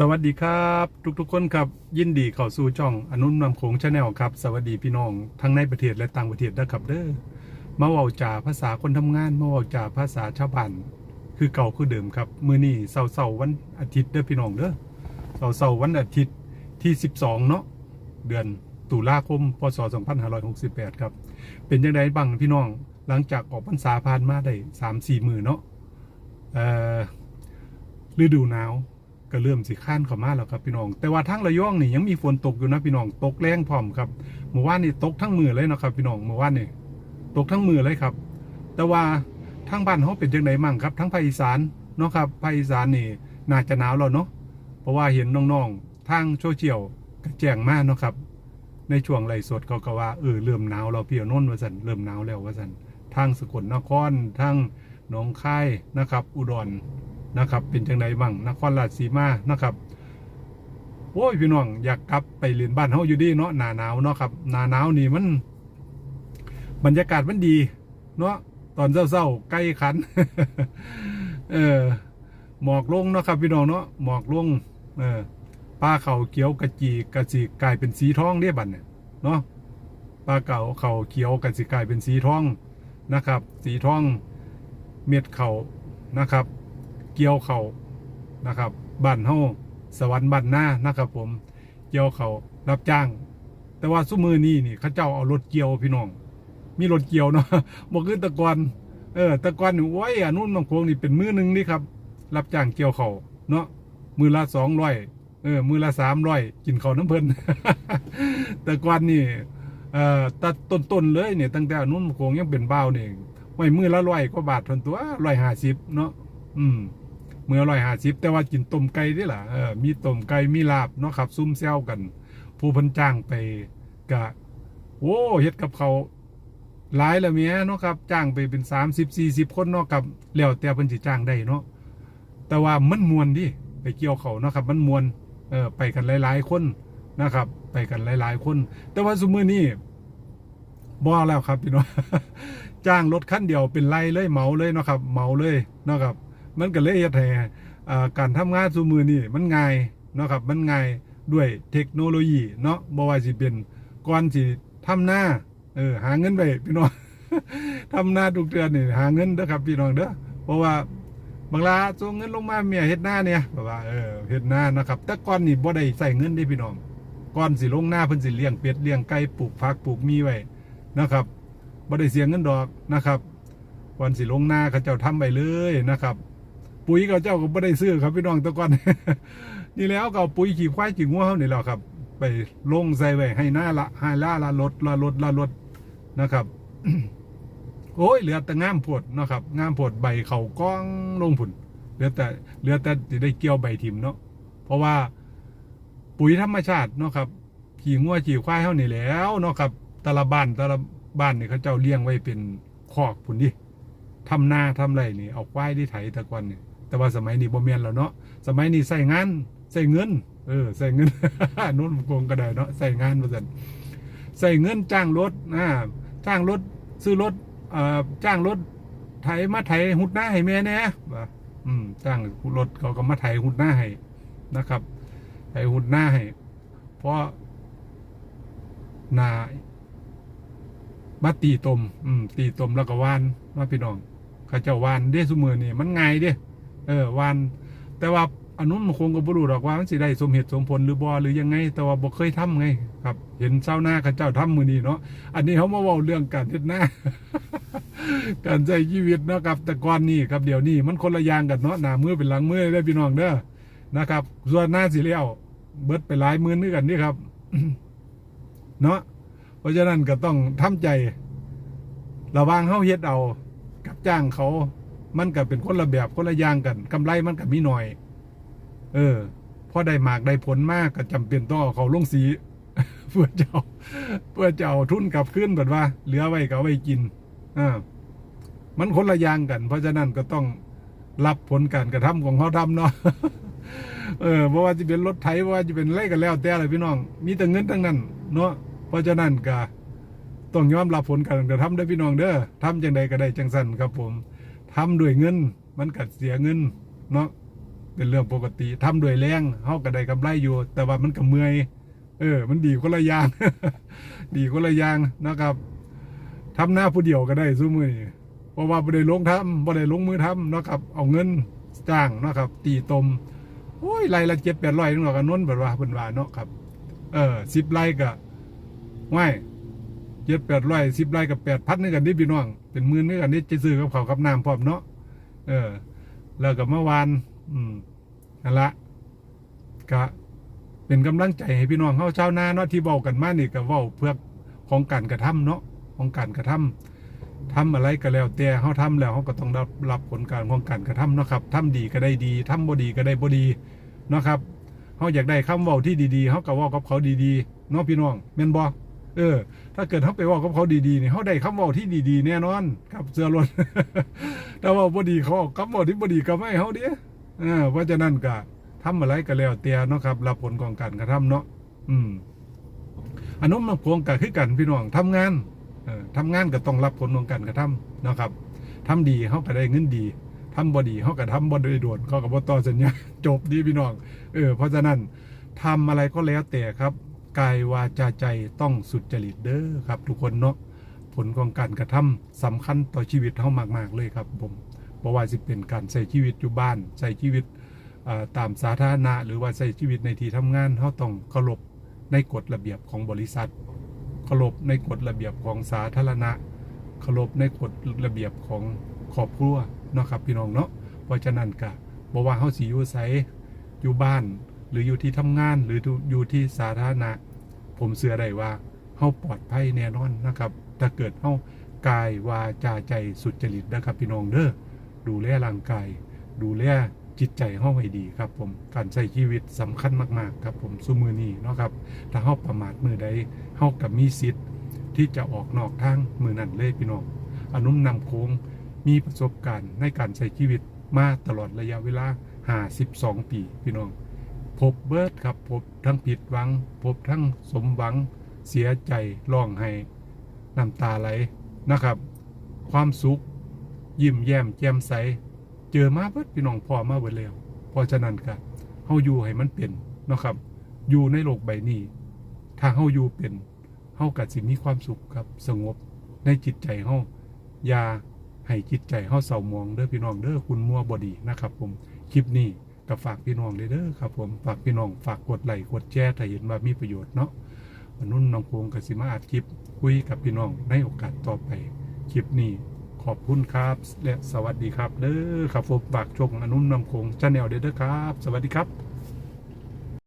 สวัสดีครับ ทุกๆคนครับยินดีเข้าสู่ช่องอนุนนำโขงชาแนลครับ สวัสดีพี่น้องทั้งในประเทศและต่างประเทศนะครับเด้อมาเว้าจ่าภาษาคนทำงานมาเว้าจ่าภาษาชาวบ้านคือเก่าคือเดิมครับ มื้อนี้เสาร์ๆวันอาทิตย์เด้อพี่น้องเด้อเสาร์ๆวันอาทิตย์ที่ 12 เนาะเดือนตุลาคมพศ2568 ครับ เป็นยังไงบ้างพี่น้องหลังจากออกพรรษาผ่านมาได้3-4มื้อเนาะเอ่อฤดูหนาว ก็เริ่มสิข้านเข้ามาแล้วครับพี่น้อง แต่ว่าทั้งระยองนี่ยังมีฝนตกอยู่นะพี่น้องตกแรงพร้อมครับเมื่อวานนี่ตกทั้งมือเลยนะครับ พี่น้องเมื่อวานนี่ตกทั้งมือเลยครับ แต่ว่าทางบ้านเขาเป็นจังไดมั่งครับ ทั้งภาคอีสานเนาะครับภาคอีสานนี่น่าจะหนาวแล้วเนาะเพราะว่าเห็นน้องๆทางโซเชียลก็แจงมาเนาะครับ ในช่วงไลฟ์สดเขาก็ว่าเออเริ่มหนาวแล้วพี่อานนท์ว่าสันเริ่มหนาวแล้วว่าสันทางสกลนครทางหนองคายนะครับ อุดร นะครับ เป็นจังไดบ้างนครราชสีมานะครับโอ้ยพี่น้องอยากกลับไปเรียนบ้านเฮาอยู่ดีเนาะหนาหนาวเนาะครับหนาหนาวนี่มัน บรรยากาศมันดีเนาะตอนเศร้าๆใกล้ขัน เออหมอกลงเนาะครับพี่น้องเนาะหมอกลง เออป้าเข่าเขียวกระจีกระสีกลายเป็นสีทองเรียบันเนี่ยเนาะป้าเก่าเข่าเขียวกะสีกลายเป็นสีทองนะครับ สีทอง เม็ดเข่านะครับ เกี่ยวเขานะครับบ้านเฮาสวรรค์บ้านหน้านะครับผมเกี่ยวเขารับจ้าง แต่ว่าสุมือนี้นี่เขาเจ้าเอารถเกี่ยวพี่น้อง มีรถเกี่ยวเนาะบอกคือตะกอนเออตะกอนนี่โอ้ยอนนู้นบางโคงนี่เป็นมือหนึ่งนี่ครับ รับจ้างเกี่ยวเขาเนาะมือละสองร้อยเออมือละสามร้อยกินเขาน้ำเพลินแต่ก่อนนี่เอ่อตัดต้นๆเลยเนี่ยตั้งแต่อนนู้นบางโคงยังเป็นเบ้าวนี่ยไว้มือละร้อยกว่าบาททนตัวร้อยห้าสิบเนาะอืม เมื่อร้อยห้าสิบแต่ว่ากินต้มไก่ได้ล่ะเออมีต้มไก่มีลาบเนาะครับ ซุ่มแซวกัน ผู้พันจ้างไปกะโอ้เฮ็ดกับเขาหลายละเมียเนาะครับจ้างไปเป็นสามสิบสี่สิบคนเนาะครับแล้วแต่เพิ่นสิจ้างได้เนาะแต่ว่ามันมวนดิไปเกี่ยวเขาเนาะครับ มันมวนเออไปกันหลาย ๆ คนนะครับ ไปกันหลาย ๆ คน แต่ว่าสมมือนี้บ่แล้วครับพี่น้องจ้างรถคันเดียวเป็นไรเลยเหมาเลยเนาะครับ เหมาเลยเนาะครับ มันก็เลยเฮ็ดให้อ่การทำงานซุมือนี่มันง่ายเนาะครับมันง่ายด้วยเทคโนโลยีเนาะบ่ว่าสิเป็นก่อนสิทำหน้าเออหาเงินไปพี่น้องทำหน้าทุกเดือนนี่หาเงินเด้อครับพี่น้องเด้อเพราะว่าบางลาส่งเงินลงมาเมียเฮ็ดหน้าเนี่ยแบบว่าเออเฮ็ดหน้านะครับ แต่ก่อนนี่บ่ได้ใส่เงินเด้พี่น้องก่อนสิลงหน้าเพิ่นสิเลี้ยงเป็ดเลี้ยงไก่ปลูกผักปลูกมีไว้นะครับบ่ได้เสียเงินดอกนะครับก่อนสิลงหน้าเขาเจ้าทำไปเลยนะครับ ปุ๋ยเขาเจ้าก็ไม่ได้ซื้อครับพี่น้องตะกอนนี่แล้วก็ปุ๋ยขี่ควายขี่งัวเขานี่แหละครับ ไปลงใส่ไว้ให้หน้าละให้ล่าละลดละลดละลดนะครับ โอ้ยเหลือแต่งามโพดเนาะครับงามโพดใบเขาก้องลงผุนเหลือแต่เหลือแต่จะได้เกี่ยวใบทิมเนาะเพราะว่าปุ๋ยธรรมชาติเนาะครับขี่งัวขี่ควายเขานี่แล้วเนาะครับต่ละบ้านต่ละบ้านนี่เขาเจ้าเลี้ยงไว้เป็นคอกผุนดิทำนาทำไรนี่เอาควายที่ไถตะกอนเนี่ย แต่ว่าสมัยนี้บ่แม่นแล้วเนาะสมัยนี้ใส่งานใส่เงิน เออใส่เงินนู้นโกงก็ได้เนาะใส่งานว่าซั่นใส่เงินจ้างรถอ่าจ้างรถซื้อรถเอ่อจ้างรถไถมาไถหุดหน้าให้แม่แน่ว่าอืมจ้างรถเขาก็มาไถหุดหน้าให้นะครับไถหุดหน้าให้เพราะนามาตีตม อืม ตีตมแล้วก็วานมาพี่น้องเขาเจ้าวานเด้ซุมือนี่มันง่ายเด้ เออวานแต่ว่าอันนู้นมันคงก็บ่รู้หรอกว่ามันสิได้สมเหตุสมผลหรือบ่หรือยังไง แต่ว่าบ่เคยทำไง ครับ เห็นเจ้าหน้าเขาเจ้าทำมือนี้เนาะอันนี้เขามาเว้าเรื่องการเฮ็ดหน้า การใช้ชีวิตเนาะครับ แต่ก่อนนี่ครับเดี๋ยวนี้มันคนละอย่างกันเนาะหน้ามือเป็นหลังมือได้พี่น้องเด้อนะครับ ส่วนหน้าสิเลี้ยวเบิดไปหลายมื่นนึกันนี่ครับเนาะเพราะฉะนั้นก็ต้องทำใจ ระวางเฮาเฮ็ดเอากับจ้างเขา มันก็เป็นคนละแบบคนละอย่างกันกำไรมันก็มีหน่อย เออพอได้หมากได้ผลมากก็จำเป็นต้องเอาเขาลงสีเพื่อจะเอาเพื่อจะเอาทุนกลับขึ้นแบบว่า เหลือไว้ก็เอาไว้กินอ่ามันคนละอย่างกัน เพราะฉะนั้นก็ต้องรับผลการกระทำของเขาทำเนาะเออเพราะว่าจะเป็นรถไถเพราะว่าจะเป็นไรกันแล้วแต่อะไรพี่น้อง มีแต่เงินทั้งนั้น เนาะเพราะฉะนั้นก็ต้องยอมรับผลการกระทำเด้พี่น้องเด้อทำจังใดก็ได้จังสันครับผม ทำด้วยเงิน มันกัดเสียเงินเนาะเป็นเรื่องปกติทำด้วยแรงเฮาก็ได้กำไรอยู่ แต่ว่ามันก็เมื่อยเออ มันดีคนละยาง ดีคนละยางนะครับทำหน้าผู้เดียวก็ได้สู้มือนี่เพราะว่าบ่ได้ลงทำบ่ได้ลงมือทำเนาะครับ เอาเงินจ้างเนาะครับ ตีตมโอ้ยไรละ7 800นึงหรอกกันนนเบิดว่าเพิ่นว่าเนาะครับ เออ10ไรก็ ว่าย7 800 10ไร่ก็8,000นึงกันนี่พี่น้อง เป็นหมื่นนึงกันนี่จะซื้อกับเขากับน้ำพร้อมเนาะเออ แล้วก็เมื่อวาน อืมนั่นละก็เป็นกำลังใจให้พี่น้องเฮาชาวนาเนาะที่เว้ากันมานี่ก็เว้าเพื่อของการกระทำเนาะของการกระทำทำอะไรก็แล้วแต่เฮาทำแล้วเฮาก็ต้องรับรับผลการของการกระทำเนาะครับทำดีก็ได้ดีทำบ่ดีก็ได้บ่ดีเนาะครับเฮาอยากได้คำเว้าที่ดีๆเฮาก็เว้ากับเขาดีๆเนาะพี่น้องแม่นบ่ เออ ถ้าเกิดเฮาไปว้ากับเขาดีๆเนี่ยเฮาได้คำเว้าที่ดีๆแน่นอนครับเสือรถแต่ว่าบ่ดีเขาเอาคำเว้าที่บ่ดีก็ไม่เฮาเด้เออเพราะฉะนั้นก็ทำอะไรก็แล้วแต่เนาะครับรับผลของการกระทำเนาะอืมอนุมัติพวงก็คือกันพี่น้องทำงานเออทำงานก็ต้องรับผลของการกระทำเนาะครับทำดีเขาก็ได้เงินดีทำบ่ดีเขาก็ทำบ่ได้ด่วนเขาก็บ่ต่อสัญญาจบดีพี่น้องเออเพราะฉะนั้นทำอะไรก็แล้วแต่ครับ กายวาจาใจต้องสุจริตเด้อครับ ทุกคนเนาะผลของการกระทำสำคัญต่อชีวิตเฮามากๆเลยครับผมบ่ว่าสิเป็นการใช้ชีวิตอยู่บ้านใช้ชีวิตตามสาธารณะ หรือว่าใช้ชีวิตในที่ทำงานเขาต้องเคารพในกฎระเบียบของบริษัทเคารพในกฎระเบียบของสาธารณะเคารพในกฎระเบียบของครอบครัวเนาะครับพี่น้องเนาะเพราะฉะนั้นก็บอกว่าเฮาสิอยู่ไสอยู่บ้าน หรืออยู่ที่ทำงานหรืออยู่ที่สาธารณะ ผมเชื่อได้ว่าเฮาปลอดภัยแน่นอนนะครับ ถ้าเกิดเฮากายวาจาใจสุจริตนะครับพี่น้องเด้อดูแลร่างกาย ดูแลจิตใจเฮาให้ดีครับ ผมการใช้ชีวิตสำคัญมากๆ ครับ ผมซุมือนี้เนาะครับถ้าเฮาประมาทมือใดเฮากับมีสิทธิ์ที่จะออกนอกทางมือนั่นเลยพี่น้องอนุมนำโค้งมีประสบการณ์ในการใช้ชีวิตมาตลอดระยะเวลา 52 ปีพี่น้อง พบเบิร์ดครับพบทั้งผิดหวัง พบทั้งสมหวัง เสียใจร้องไห้น้ำตาไหลนะครับ ความสุข ยิ้มแย้มแจ่มใส เจอมาเบิดพี่น้องพ่อมาเบิดแล้วเพราะฉะนั้นก็เฮาอยู่ให้มันเป็นนะครับ อยู่ในโลกใบนี้ ถ้าเฮาอยู่เป็นเฮาก็สิมีความสุขครับสงบในจิตใจเฮาอย่าให้จิตใจเฮาเศร้าหมองเด้อพี่น้องเด้อคุณมัวบอดีนะครับ ผมคลิปนี้ ก็ฝากพี่น้องเด้อเด้อครับผมฝากพี่น้องฝากกดไลค์กดแชร์ถ้าเห็นว่ามีประโยชน์เนาะวันนุ่นน้องพงกสิมาอัดคลิปคุยกับพี่น้องในโอกาสต่อไปคลิปนี้ขอบคุณครับ และสวัสดีครับเด้อครับผมฝากชมอนุนนองคงชาแนลเด้อครับ สวัสดีครับ